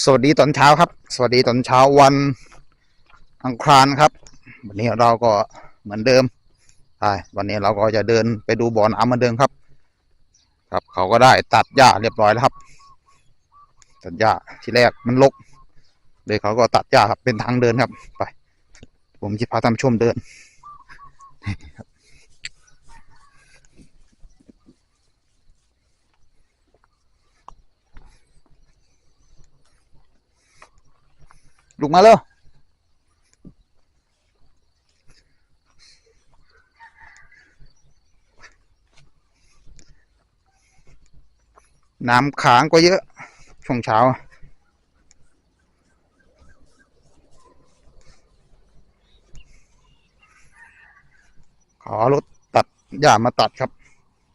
สวัสดีตอนเช้าครับ สวัสดีตอนเช้าวันอังคารครับ วันนี้เราก็เหมือนเดิมใช่วันนี้เราก็จะเดินไปดูบ่อน้ำเหมือนเดิมครับ ครับเขาก็ได้ตัดหญ้าเรียบร้อยแล้วครับ ตัดหญ้าที่แรกมันรกเลยเขาก็ตัดหญ้าครับเป็นทางเดินครับ ไป ผมจะพาท่านชมเดินครับ ลุกมาเร็วน้ำค้างก็เยอะ ช่วงเช้า ขอรถตัดหญ้ามาตัดครับ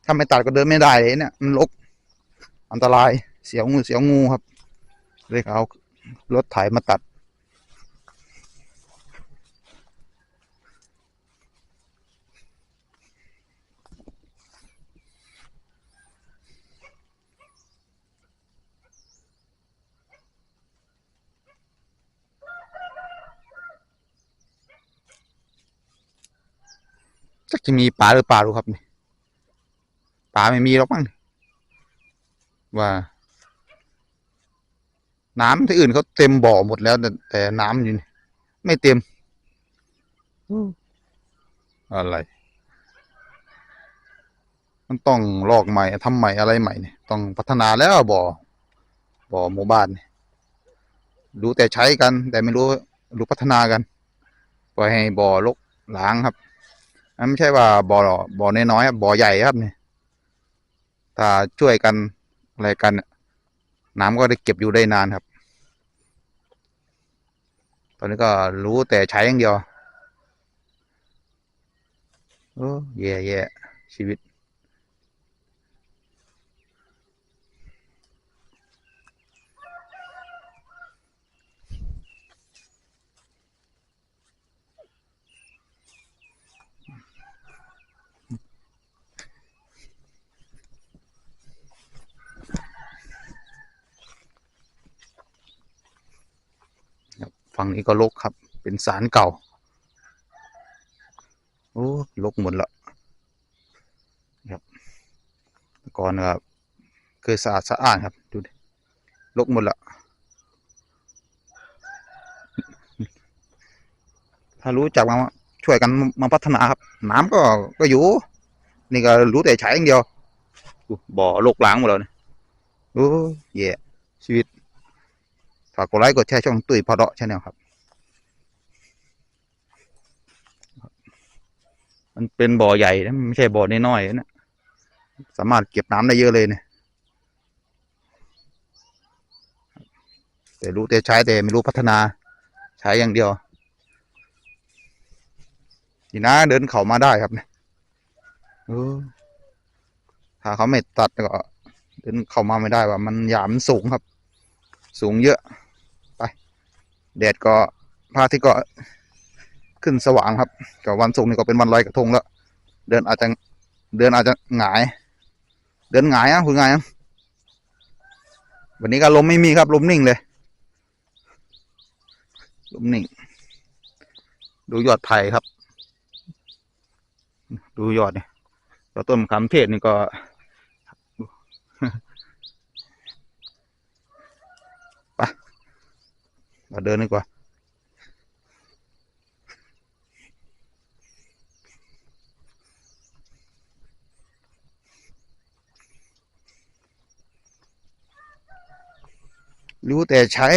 ถ้าไม่ตัดก็เดินไม่ได้เลยเนี่ย มันรกอันตราย เสียวงู เสียวงูครับ เลยเอารถไถมาตัด จะจะมีปลาหรือเปล่าดูครับนี่ปลาไม่มีหรอกมั้งว่า น้ำที่อื่นเขาเต็มบ่อหมดแล้ว แต่แต่น้ำอยู่นี่ไม่เต็มอะไร มันต้องลอกใหม่ทำใหม่อะไรใหม่เนี่ยต้องพัฒนาแล้วบ่อบ่อหมู่บ้านเนี่ยรู้แต่ใช้กัน แต่ไม่รู้รู้พัฒนากันปล่อยให้บ่อลกล้างครับ ไม่ใช่ว่าบ่อบ่อน้อยๆครับบ่อใหญ่ครับเนี่ยถ้าช่วยกันอะไรกันเนี่ยน้ำก็ได้เก็บอยู่ได้นานครับ ตอนนี้ก็รู้แต่ใช้อย่างเดียวโอ้แย่แย่ชีวิต ฝั่งนี้ก็ลกครับ เป็นสารเก่า โอ้ลกหมดละครับก่อนครับเคยสะอาดสะอาดครับ ดูดิลกหมดละถ้ารู้จักมาช่วยกันมาพัฒนาครับ น้ำก็ก็อยู่ นี่ก็รู้แต่ใช้อย่างเดียวบ่อลกล้างหมดแล้วเนี่ยโอ้แย่ชีวิต ฝากกดไลค์กดแชร์ช่องตุ้ยพอดาะชาแนลครับ มันเป็นบ่อใหญ่นะมันไม่ใช่บ่อน้อยๆนะสามารถเก็บน้ำได้เยอะเลยเนี่ยแต่รู้แต่ใช้แต่ไม่รู้พัฒนา ใช้อย่างเดียวนี่นะเดินเขามาได้ครับเนี่ยถ้าเขาไม่ตัดก็เดินเข้ามาไม่ได้ว่า มันหยามสูงครับ สูงเยอะ แดดก็พระอาทิตย์ก็ขึ้นสว่างครับกับวันศุกร์นี่ก็เป็นวันลอยกระทงแล้ว เดินอาจจะเดินอาจจะหงาย เดินหงายอะคุณหงอะวันนี้ก็ลมไม่มีครับลมนิ่งเลยลมนิ่ง ดูยอดไผ่ครับ ดูยอดเนี่ยต้นมะขามเทศนี่ก็ เราเดินดีกว่า รู้แต่ใช้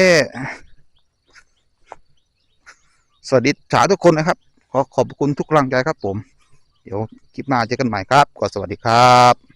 สวัสดีสาทุกคนนะครับ ขอขอบคุณทุกกำลังใจครับผม เดี๋ยวคลิปหน้าเจอกันใหม่ครับ ก็สวัสดีครับ